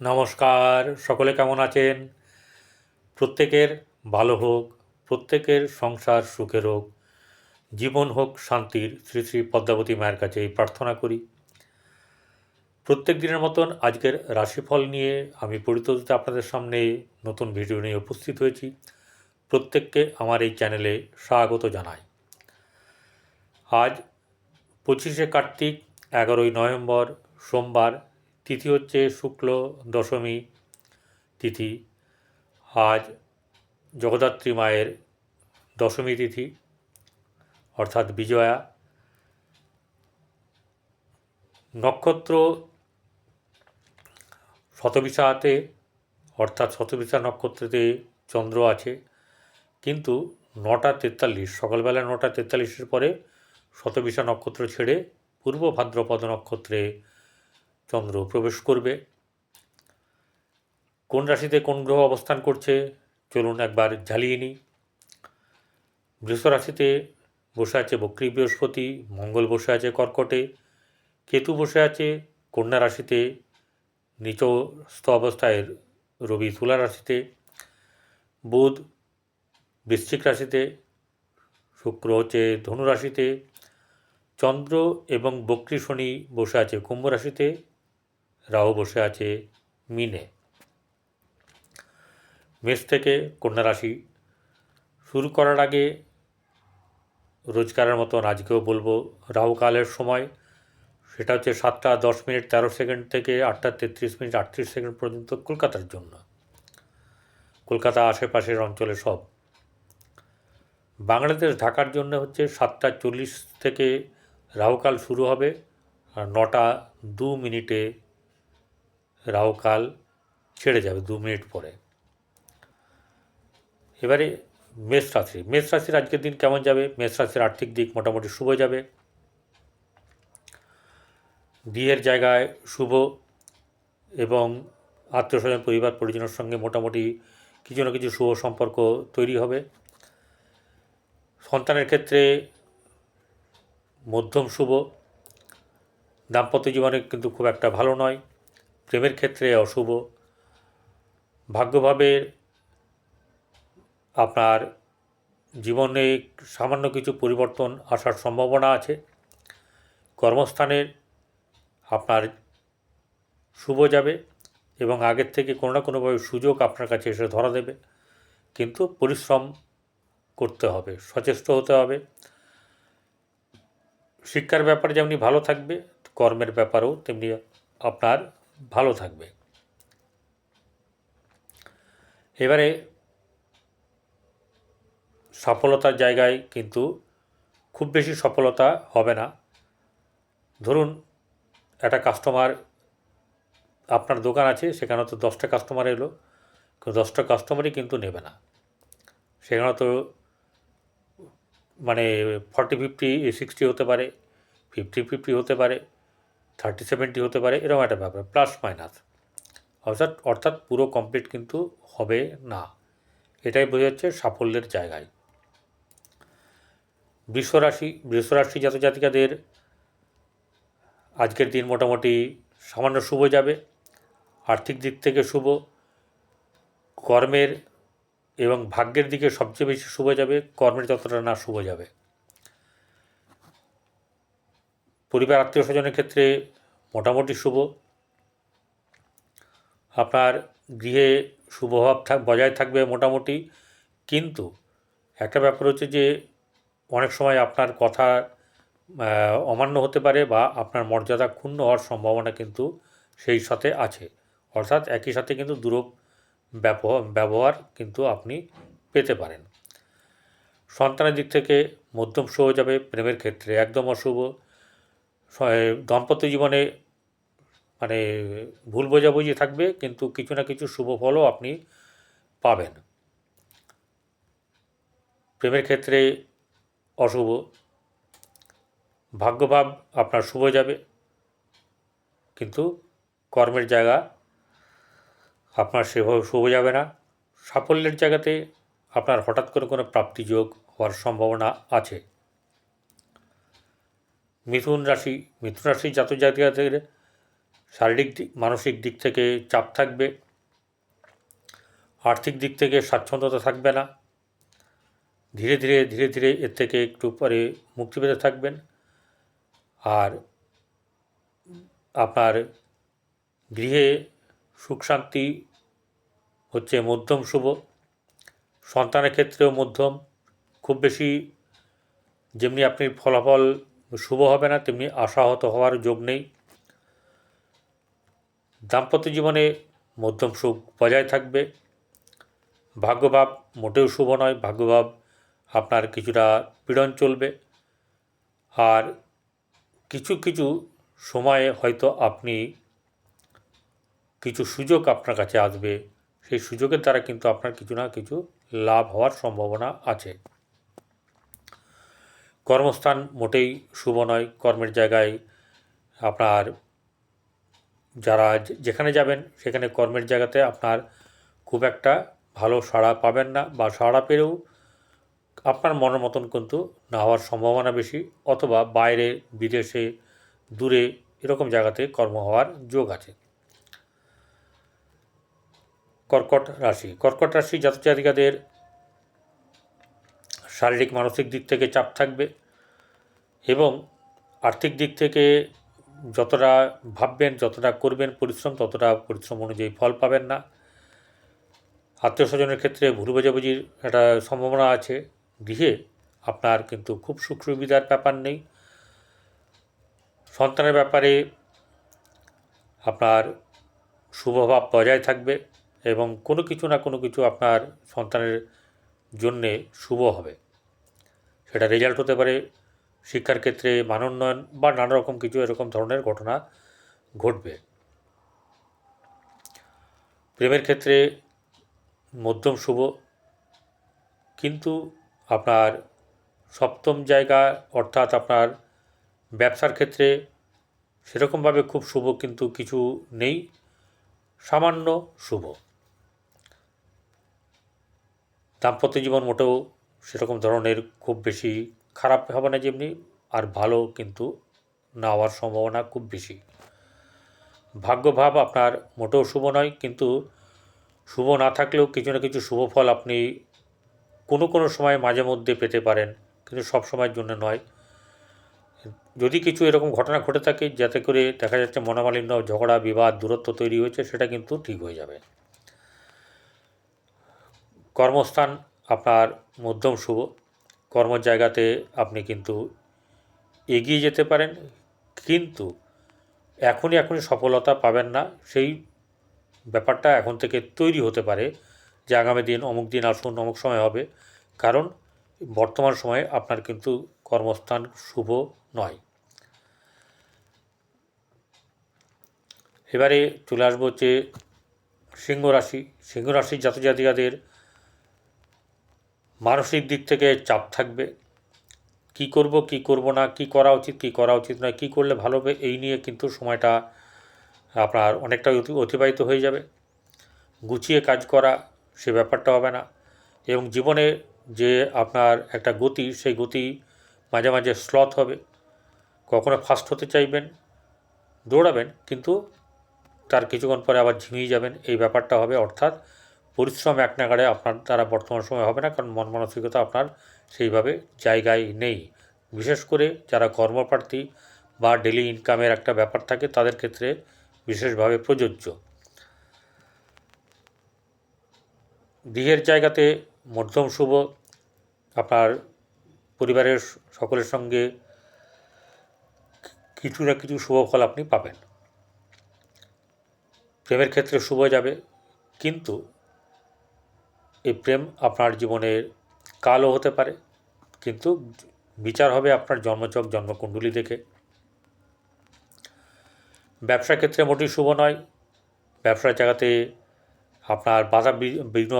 নমস্কার, সকলে কেমন আছেন? প্রত্যেকের ভালো হোক, প্রত্যেকের সংসার সুখের হোক জীবন হোক শান্তির, শ্রী শ্রী পদ্মাবতী মায়ের কাছে এই প্রার্থনা করি। প্রত্যেক দিনের মতন আজকের রাশিফল নিয়ে আমি পরিতোষিত আপনাদের সামনে নতুন ভিডিও নিয়ে উপস্থিত হয়েছি। প্রত্যেককে আমার এই চ্যানেলে স্বাগত জানাই। আজ পঁচিশে কার্তিক, এগারোই নভেম্বর, সোমবার তিথি হচ্ছে শুক্ল দশমী তিথি। আজ জগদ্ধাত্রী মায়ের দশমী তিথি, অর্থাৎ বিজয়া। নক্ষত্র শতবিশাতে, অর্থাৎ শতবিশা নক্ষত্রতে চন্দ্র আছে, কিন্তু নটা তেতাল্লিশ, সকালবেলা নটা তেতাল্লিশের পরে শতবিশা নক্ষত্র ছেড়ে পূর্ব ভাদ্রপদ নক্ষত্রে চন্দ্র প্রবেশ করবে। কোন রাশিতে কোন গ্রহ অবস্থান করছে? চলুন একবার ঝালিয়ে নিই। বৃষ রাশিতে বসে আছে বক্রী বৃহস্পতি, মঙ্গল বসে আছে কর্কটে, কেতু বসে আছে কন্যা রাশিতে, নিচস্থ অবস্থায় রবি তুলা রাশিতে, বুধ বৃশ্চিক রাশিতে, শুক্র হচ্ছে ধনু রাশিতে, চন্দ্র এবং বক্রী শনি বসে আছে কুম্ভ রাশিতে রাহু বসে আছে মিনে। মেষ থেকে কন্যা রাশি। শুরু করার আগে রোজগারের মতন আজকেও বলব রাহুকালের সময়। সেটা হচ্ছে সাতটা দশ মিনিট তেরো সেকেন্ড থেকে আটটা তেত্রিশ মিনিট আটত্রিশ সেকেন্ড পর্যন্ত কলকাতার জন্য। কলকাতা আশেপাশের অঞ্চলে সব। বাংলাদেশ ঢাকার জন্য হচ্ছে সাতটা চল্লিশ থেকে রাহুকাল শুরু হবে আর নটা দু মিনিটে রাহুকাল ছেড়ে যাবে দু মিনিট পরে। এবারে মেষ রাশি, মেষ রাশির আজকের দিন কেমন যাবে? মেষ রাশির আর্থিক দিক মোটামুটি শুভ যাবে। বিয়ের জায়গায় শুভ এবং আত্মীয় স্বজন পরিবার পরিজনের সঙ্গে মোটামুটি কিছু না কিছু শুভ সম্পর্ক তৈরি হবে। সন্তানের ক্ষেত্রে মধ্যম শুভ। দাম্পত্য জীবনে কিন্তু খুব একটা ভালো নয়। প্রেমের ক্ষেত্রে অশুভ। ভাগ্যভাবে আপনার জীবনে সামান্য কিছু পরিবর্তন আসার সম্ভাবনা আছে। কর্মস্থানের আপনার শুভ যাবে এবং আগের থেকে কোনো না কোনোভাবে সুযোগ আপনার কাছে এসে ধরা দেবে। কিন্তু পরিশ্রম করতে হবে, সচেষ্ট হতে হবে। শিক্ষার ব্যাপারে যেমনি ভালো থাকবে, কর্মের ব্যাপারেও তেমনি আপনার ভালো থাকবে। এবারে সফলতার জায়গায় কিন্তু খুব বেশি সফলতা হবে না। ধরুন, একটা কাস্টমার আপনার দোকান আছে, সেখানে তো দশটা কাস্টমার এলো দশটা কাস্টমারই কিন্তু নেবে না। সেখানে তো মানে ফর্টি ফিফটি সিক্সটি হতে পারে ফিফটি ফিফটি হতে পারে। থার্টি সেভেন্টি হতে পারে, এরকম একটা ব্যাপার প্লাস মাইনাস অর্থাৎ অর্থাৎ পুরো কমপ্লিট কিন্তু হবে না। এটাই বোঝাচ্ছে সাফল্যের জায়গায়। বৃষরাশি বৃষরাশি জাত জাতিকাদের আজকের দিন মোটামুটি সামান্য শুভ যাবে। আর্থিক দিক থেকে শুভ, কর্মের এবং ভাগ্যের দিকে সবচেয়ে বেশি শুভ যাবে, কর্মের যতটা না শুভ যাবে। পরিবার আত্মীয় স্বজনের ক্ষেত্রে মোটামুটি শুভ। আপনার গৃহে শুভভাব থাক, বজায় থাকবে মোটামুটি। কিন্তু একটা ব্যাপার হচ্ছে যে, অনেক সময় আপনার কথা অমান্য হতে পারে বা আপনার মর্যাদা ক্ষুণ্ণ হওয়ার সম্ভাবনা কিন্তু সেই সাথে আছে। অর্থাৎ একই সাথে কিন্তু দূর ব্যবহার কিন্তু আপনি পেতে পারেন। সন্তানের দিক থেকে মধ্যম শুভ যাবে, প্রেমের ক্ষেত্রে একদম অশুভ। দাম্পত্য জীবনে মানে ভুল বোঝাবুঝি থাকবে, কিন্তু কিছু না কিছু শুভ ফলও আপনি পাবেন। প্রেমের ক্ষেত্রে অশুভ। ভাগ্যভাব আপনার শুভ যাবে, কিন্তু কর্মের জায়গা আপনার সেভাবে শুভ যাবে না। সাফল্যের জায়গাতে আপনার হঠাৎ করে কোনো প্রাপ্তিযোগ হওয়ার সম্ভাবনা আছে। মিথুন রাশি মিথুন রাশি জাতক জাতিকাদের শারীরিক দিক, মানসিক দিক থেকে চাপ থাকবে। আর্থিক দিক থেকে স্বাচ্ছন্দ্যতা থাকবে না। ধীরে ধীরে ধীরে ধীরে এর থেকে একটু পরে মুক্তি পেতে থাকবেন। আর আপনার গৃহে সুখ শান্তি হচ্ছে মধ্যম শুভ। সন্তানের ক্ষেত্রেও মধ্যম। খুব বেশি যেমনি আপনি ফলাফল শুভ হবে না, তেমনি আশাহত হওয়ার যোগ নেই। দাম্পত্য জীবনে মধ্যম সুখ বজায় থাকবে। ভাগ্যভাব মোটেও শুভ নয়, ভাগ্যভাব আপনার কিছুটা পীড়ন চলবে। আর কিছু কিছু সময়ে হয়তো আপনি কিছু সুযোগ আপনার কাছে আসবে। সেই সুযোগের দ্বারা কিন্তু আপনার কিছু না কিছু লাভ হওয়ার সম্ভাবনা আছে। কর্মস্থান মোটেই শুভ নয়। কর্মের জায়গায় আপনার যারা যেখানে যাবেন, সেখানে কর্মের জায়গাতে আপনার খুব একটা ভালো সাড়া পাবেন না বা সাড়া পেলেও আপনার মনের মতন কিন্তু না হওয়ার সম্ভাবনা বেশি অথবা বাইরে, বিদেশে, দূরে এরকম জায়গাতে কর্ম হওয়ার যোগ আছে। কর্কট রাশি। কর্কট রাশি জাতক জাতিকাদের শারীরিক মানসিক দিক থেকে চাপ থাকবে এবং আর্থিক দিক থেকে যতটা ভাববেন, যতটা করবেন পরিশ্রম, ততটা পরিশ্রম অনুযায়ী ফল পাবেন না। আত্মীয় স্বজনের ক্ষেত্রে ভুল বোঝাবুঝির একটা সম্ভাবনা আছে। গৃহে আপনার কিন্তু খুব সুখ সুবিধার ব্যাপার নেই। সন্তানের ব্যাপারে আপনার শুভভাব বজায় থাকবে এবং কোনো কিছু না কোনো কিছু আপনার সন্তানের জন্যে শুভ হবে। সেটা রেজাল্ট হতে পারে শিক্ষার ক্ষেত্রে মানোন্নয়ন বা নানা রকম কিছু এরকম ধরনের ঘটনা ঘটবে। প্রেমের ক্ষেত্রে মধ্যম শুভ, কিন্তু আপনার সপ্তম জায়গা অর্থাৎ আপনার ব্যবসার ক্ষেত্রে সেরকমভাবে খুব শুভ কিন্তু কিছু নেই, সামান্য শুভ। দাম্পত্য জীবন মোটেও সেরকম ধরনের খুব বেশি খারাপ হবে না যেমনি, আর ভালো কিন্তু না হওয়ার সম্ভাবনা খুব বেশি। ভাগ্যভাব আপনার মোটেও শুভ নয়, কিন্তু শুভ না থাকলেও কিছু না কিছু শুভ ফল আপনি কোনো কোনো সময় মাঝে মধ্যে পেতে পারেন, কিন্তু সব সময়ের জন্য নয়। যদি কিছু এরকম ঘটনা ঘটে থাকে, যাতে করে দেখা যাচ্ছে মনোমালিন্য, ঝগড়া, বিবাদ, দূরত্ব তৈরি হয়েছে, সেটা কিন্তু ঠিক হয়ে যাবে। কর্মস্থান আপনার মধ্যম শুভ। কর্ম জায়গাতে আপনি কিন্তু এগিয়ে যেতে পারেন, কিন্তু এখনই এখনই সফলতা পাবেন না। সেই ব্যাপারটা এখন থেকে তৈরি হতে পারে যে আগামী দিন অমুক দিন আসুন, অমুক সময় হবে। কারণ বর্তমান সময়ে আপনার কিন্তু কর্মস্থান শুভ নয়। এবারে চলে আসব হচ্ছে সিংহ রাশি। সিংহ রাশির মানসিক দিক থেকে চাপ থাকবে। কি করব কি করব না, কি করা উচিত, কি করা উচিত নয়, কি করলে ভালো হবে, এই নিয়ে কিন্তু সময়টা আপনার অনেকটা অতি- অতিবাহিত হয়ে যাবে। গুছিয়ে কাজ করা, সে ব্যাপারটা হবে না। এবং জীবনে যে আপনার একটা গতি, সেই গতি মাঝে মাঝে স্লথ হবে। কখনো ফাস্ট হতে চাইবেন, দৌড়াবেন, কিন্তু তার কিছুক্ষণ পরে আবার ঝিমিয়ে যাবেন, এই ব্যাপারটা হবে। অর্থাৎ পরিশ্রম এক নাগাড়ে আপনার দ্বারা বর্তমান সময় হবে না, কারণ মন মানসিকতা আপনার সেইভাবে জায়গায় নেই। বিশেষ করে যারা কর্মপ্রার্থী বা ডেলি ইনকামের একটা ব্যাপার থাকে, তাদের ক্ষেত্রে বিশেষভাবে প্রযোজ্য। গৃহের জায়গাতে মধ্যম শুভ, আপনার পরিবারের সকলের সঙ্গে কিছু না কিছু শুভ ফল আপনি পাবেন। প্রেমের ক্ষেত্রে শুভ যাবে, কিন্তু এই প্রেম আপনার জীবনের কালও হতে পারে, কিন্তু বিচার হবে আপনার জন্মচক, জন্মকুণ্ডলী দেখে। ব্যবসা ক্ষেত্রে মোটেই শুভ নয়। ব্যবসার জায়গাতে আপনার বাধা বিঘ্ন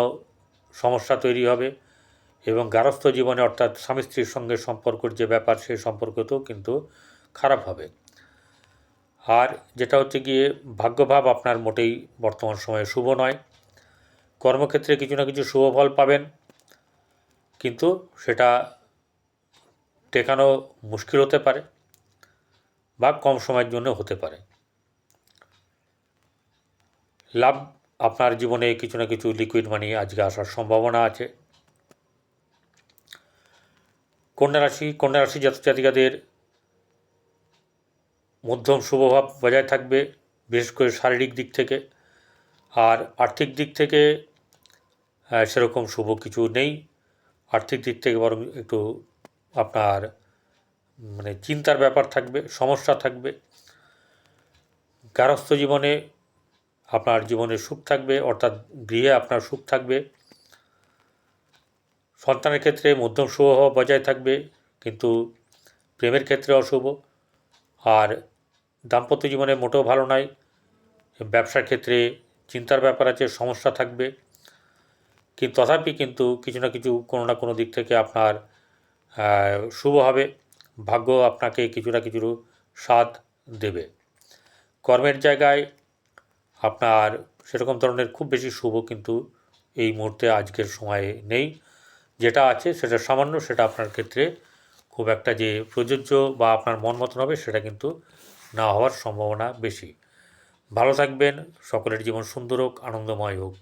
সমস্যা তৈরি হবে এবং গারস্থ জীবনে অর্থাৎ স্বামী স্ত্রীর সঙ্গে সম্পর্কের যে ব্যাপার সেই সম্পর্কতেও কিন্তু খারাপ হবে। আর যেটা হচ্ছে গিয়ে, ভাগ্যভাব আপনার মোটেই বর্তমান সময়ে শুভ নয়। কর্মক্ষেত্রে কিছু না কিছু শুভ ফল পাবেন। কিন্তু সেটা টেকানো মুশকিল হতে পারে বা কম সময়ের জন্য হতে পারে। লাভ আপনার জীবনে কিছু না কিছু লিকুইড মানি আজকে আসার সম্ভাবনা আছে। কন্যা রাশি কন্যা রাশি জাতক জাতিকাদের মধ্যম শুভভাব বজায় থাকবে, বিশেষ করে শারীরিক দিক থেকে। আর আর্থিক দিক থেকে সেরকম শুভ কিছু নেই। আর্থিক দিক থেকে বরং একটু আপনার মানে চিন্তার ব্যাপার থাকবে, সমস্যা থাকবে। গারস্থ জীবনে আপনার জীবনে সুখ থাকবে, অর্থাৎ গৃহে আপনার সুখ থাকবে। সন্তানের ক্ষেত্রে মধ্যম শুভ হওয়া বজায় থাকবে, কিন্তু প্রেমের ক্ষেত্রে অশুভ। আর দাম্পত্য জীবনে মোটেও ভালো নয়। ব্যবসার ক্ষেত্রে চিন্তার ব্যাপার আছে, সমস্যা থাকবে। কিন্তু তথাপি কিন্তু কিছু না কিছু কোনো না কোনো দিক থেকে আপনার শুভ হবে, ভাগ্য আপনাকে কিছু না কিছু স্বাদ দেবে। কর্মের জায়গায় আপনার সেরকম ধরনের খুব বেশি শুভ কিন্তু এই মুহূর্তে আজকের সময়ে নেই। যেটা আছে সেটা সামান্য, সেটা আপনার ক্ষেত্রে খুব একটা যে প্রযোজ্য বা আপনার মন মতন হবে সেটা কিন্তু না হওয়ার সম্ভাবনা বেশি। ভালো থাকবেন, সকলের জীবন সুন্দর হোক, আনন্দময় হোক।